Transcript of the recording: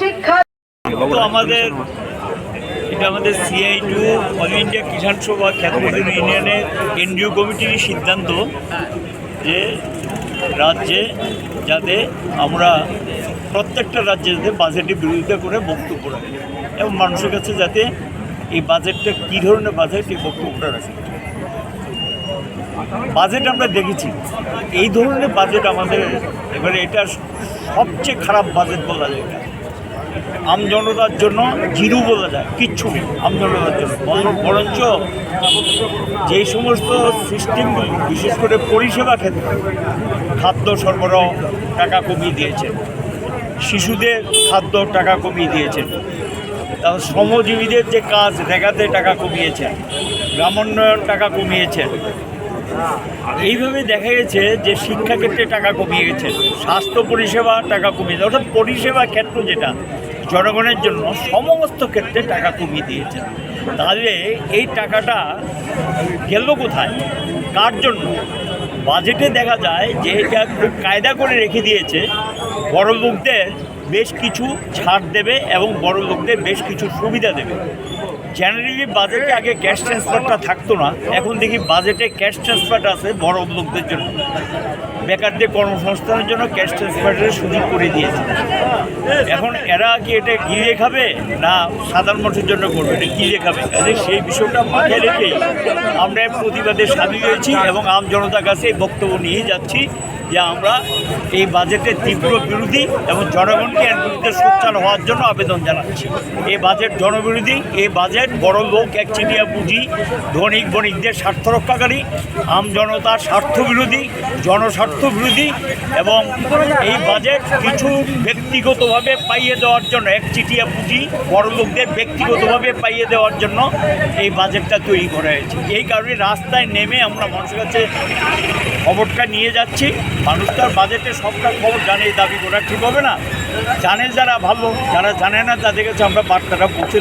শিক্ষা আমাদের এটা আমাদের CITU all India Kisan Sabha খ্যাতমজুর ইউনিয়নের কেন্দ্রীয় কমিটির সিদ্ধান্ত যে রাজ্যে যাতে আমরা প্রত্যেকটা রাজ্যে যাতে বাজেটের বিরোধিতা করে বক্তব্য রাখি এবং মানুষের কাছে যাতে এই বাজেটটা কী ধরনের বাজেট এই বক্তব্যটা রাখি। বাজেট আমরা দেখেছি। এই ধরনের বাজেট আমাদের এবারে এটা সবচেয়ে খারাপ বাজেট বলা যায় এটা। আমজনতার জন্য জিরো বলা যায়, কিচ্ছু নেই আমজনতার জন্য। বরং- বরঞ্চ যে সমস্ত সিস্টেমগুলি বিশেষ করে পরিষেবা ক্ষেত্রে খাদ্য সরবরাহ টাকা কমিয়ে দিয়েছেন, শিশুদের খাদ্য টাকা কমিয়ে দিয়েছেন তারপর শ্রমজীবীদের যে কাজ দেখাতে টাকা কমিয়েছেন, গ্রামোন্নয়ন টাকা কমিয়েছেন এইভাবে দেখা গেছে যে শিক্ষাক্ষেত্রে টাকা কমিয়ে গেছে, স্বাস্থ্য পরিষেবা টাকা কমিয়ে অর্থাৎ পরিষেবা ক্ষেত্র যেটা, জনগণের জন্য সমস্ত ক্ষেত্রে টাকা কমিয়ে দিয়েছে। তাহলে এই টাকাটা গেল কোথায়? কার জন্য? বাজেটে দেখা যায় যে এটা খুব কায়দা করে রেখে দিয়েছে বড় লোকদের বেশ কিছু ছাড় দেবে এবং বড় লোকদের বেশ কিছু সুবিধা দেবে। জেনারেলি বাজেটে আগে ক্যাশ ট্রান্সফারটা থাকতো না। এখন দেখি বাজেটে ক্যাশ ট্রান্সফারটা আছে বড় লোকদের জন্য। বেকারদের কর্মসংস্থানের জন্য ক্যাশ ট্রান্সফারের সুযোগ করে দিয়েছে। এখন এরা কি এটা গিলে খাবে না সাধারণ মানুষের জন্য করবে? এটা গিলে খাবে কাজে সেই বিষয়টা মাথায় রেখেই আমরা প্রতিবাদে সামিল হয়েছি এবং আম জনতার কাছে বক্তব্য নিয়ে যাচ্ছি যে আমরা এই বাজেটের তীব্র বিরোধী এবং জনগণকে এর বিরুদ্ধে সোচ্চার হওয়ার জন্য আবেদন জানাচ্ছি। এ বাজেট জনবিরোধী, এ বাজেট বড় লোক একচিটিয়া পুঁজি ধনিক বণিকদের স্বার্থ রক্ষাকারী, আম জনতার স্বার্থ বিরোধী জনস্বার্থ বিরোধী এবং এই বাজেট কিছু ব্যক্তিগতভাবে পাইয়ে দেওয়ার জন্য একচিটিয়া পুঁজি বড় লোকদের ব্যক্তিগতভাবে পাইয়ে দেওয়ার জন্য এই বাজেটটা তৈরি করা হয়েছে। এই কারণে রাস্তায় নেমে আমরা মানুষের কাছে খবরটা নিয়ে যাচ্ছি। মানুষ তার বাজেটে সবটা খবর জানে এই দাবি করা ঠিক হবে না। জানে যারা ভালো যারা জানে না তাদের কাছে আমরা বার্তাটা পৌঁছে